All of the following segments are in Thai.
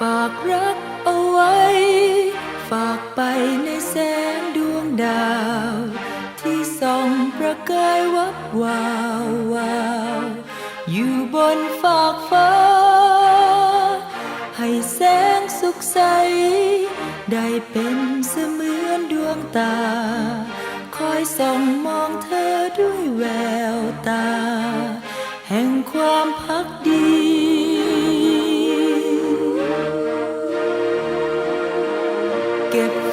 ฝากรักเอาไว้ ฝากไปในแสงดวงดาว ที่ส่องประกายวับวาววาวอยู่บนฝากฟ้า ให้แสงสุขใส ได้เป็นเสมือนดวงตา คอยส่องมองเธอด้วยแววตา แห่งความพักดี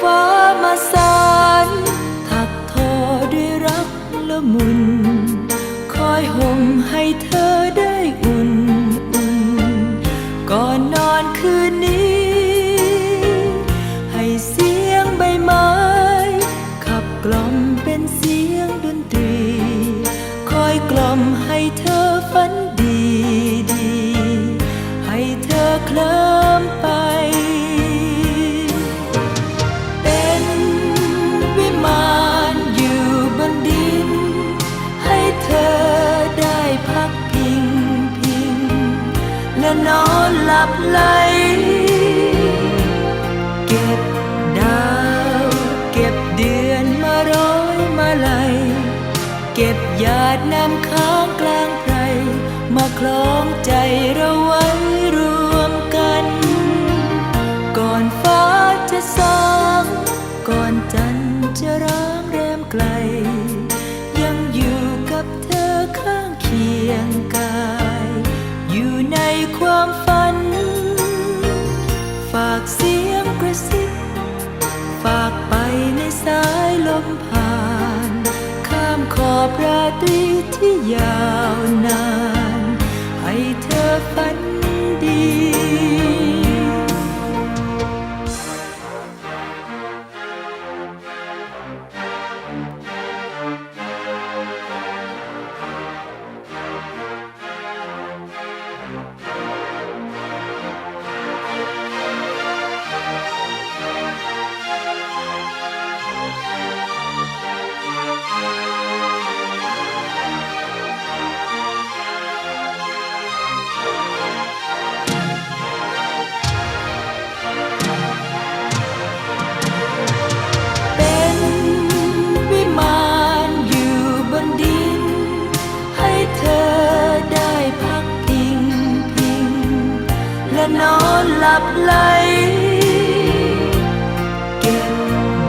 ฟ้ามาสารถักทอด้วยรักละมุน คอยห่มให้เธอได้ และนอนหลับไหลเก็บดาว เก็บเดือนมาร้อยมาลัยเก็บหยาดน้ำค้างกลางไพรมาคล้องใจเราไว้รวมกัน ก่อนฟ้าจะสางก่อนจันทร์จะร้างแรมไกล ขอบราตรีที่ยาวนาน ให้เธอฝัน ไหลเก็บ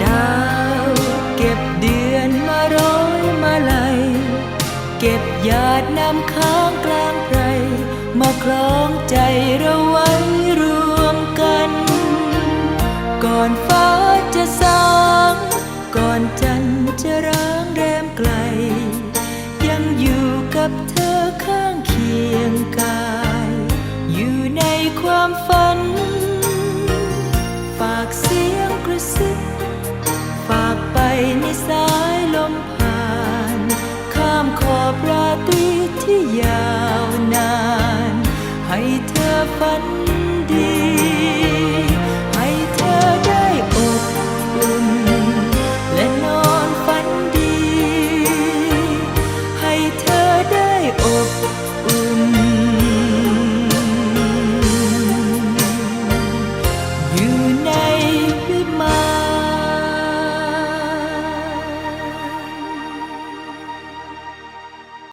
ดาวเก็บเดือนมาร้อยมาลัยเก็บหยาดน้ำค้างกลางไพรมาคล้องใจเราไว้รวมกัน ก่อนฟ้าจะสางก่อนจันทร์จะร้างแรมไกล ยังอยู่กับเธอข้างเคียงกาย อยู่ในความฝันากเสียงกระซิบฝากไปในสายลมผ่าน ข้ามขอบราตรีที่ยาวนาน ให้เธอฝันดี ให้เธอได้อบอุ่น และนอนฝันดี ให้เธอได้อบ